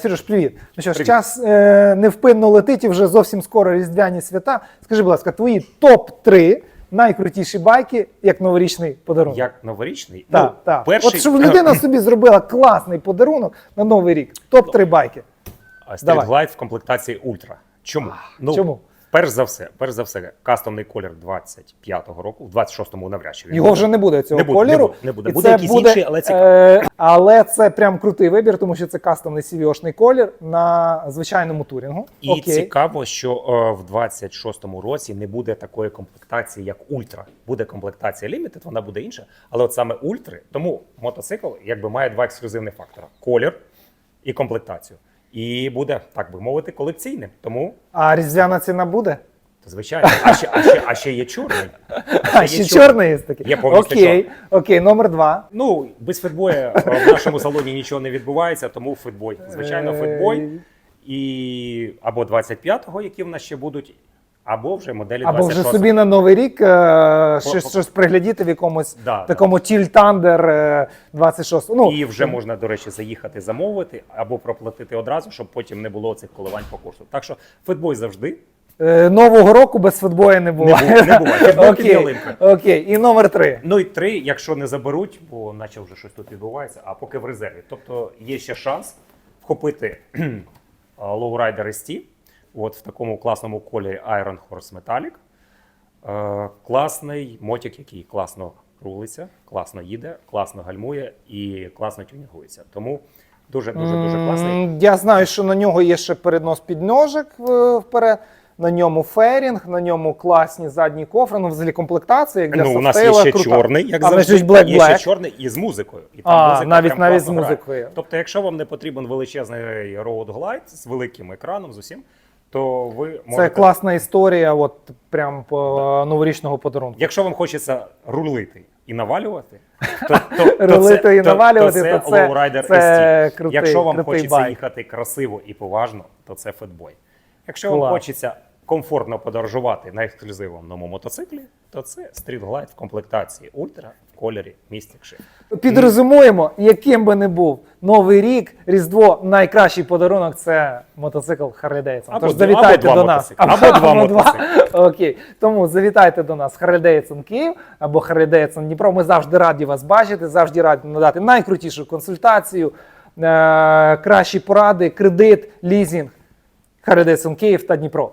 Сереж, привіт. Ну що ж, час е, невпинно летить і вже зовсім скоро різдвяні свята. Скажи, будь ласка, твої топ-3 найкрутіші байки як новорічний подарунок. Як новорічний? Так, ну, так. Перший, От щоб людина собі зробила класний подарунок на новий рік. Топ-3 байки. Стрітглайд. В комплектації Ультра. Чому? Ну, чому? Перш за все, перш за все, кастомний колір 25-го року, в 26-му навряд чи він Його буде. вже не буде цього Не буде, кольору. не буде, не буде. І Буде це якийсь інший, але цікавий. Е, але це прям крутий вибір, тому що це кастомний cvo колір на звичайному турінгу. І Окей. цікаво, що е, в 26-му році не буде такої комплектації, як Ультра. Буде комплектація Limited, вона буде інша. Але от саме Ультри, тому мотоцикл якби має два ексклюзивних фактора: колір і комплектацію. І буде, так би мовити, колекційним. Тому, А різдвяна ціна буде? звичайно, а ще, а ще, а ще є чорний. А ще чорний. чорний є такий. Є повністю Окей, окей, номер два. Ну, без фетбоя е, в нашому салоні нічого не відбувається, тому фетбой. Звичайно, Е. І або 25-го, які в нас ще будуть, або вже моделі Або вже 26-го. собі на новий рік е, щось, щось приглядіти в якомусь Да, такому Тіль Тандер е, 26. Ну, І вже можна, до речі, заїхати замовити або проплатити одразу, щоб потім не було цих коливань по курсу. Так що фетбой завжди. е, Нового року без футбою не буває. не буває. Футбол під Окей, ялинкою. окей. І номер три. Ну і три, якщо не заберуть, бо наче вже щось тут відбувається, а поки в резерві. Тобто є ще шанс вхопити Lowrider ST, от в такому класному кольорі Iron Horse Metallic. Е, класний мотик, який класно рулиться, класно їде, класно гальмує і класно тюнінгується. Тому дуже дуже дуже класний. Я знаю, що на нього є ще переднос підножик е, вперед. На ньому ферінг, на ньому класні задні кофри, ну взагалі комплектація як для Ну, у нас є ще крута. чорний, як а, завжди. Black Є Black. ще чорний і з музикою. І там А, музика навіть- навіть з грає. музикою. Тобто, якщо вам не потрібен величезний Road Glide з великим екраном, з усім, то ви Це класна історія, от прям по новорічного подарунку. Якщо вам хочеться рулити і навалювати, то, то, то Рулити це, і навалювати, то, то це це- Lowrider це ST. крутий- Якщо вам крутий хочеться байк. їхати красиво і поважно, то це фетбой. Якщо Клас. вам хочеться комфортно подорожувати на ексклюзивному мотоциклі, то це Street Glide в комплектації Ultra в кольорі Mystic Shift. Підрозумуємо, яким би не був новий рік, Різдво, найкращий подарунок це мотоцикл Harley Davidson. Тож завітайте або два до нас. мотоцикли. Або два мотоцикли. Окей. Тому завітайте до нас Harley Davidson Київ або Harley Davidson Дніпро. Ми завжди раді вас бачити, завжди раді надати найкрутішу консультацію, е- кращі поради, кредит, лізінг. Davidson Київ та Дніпро.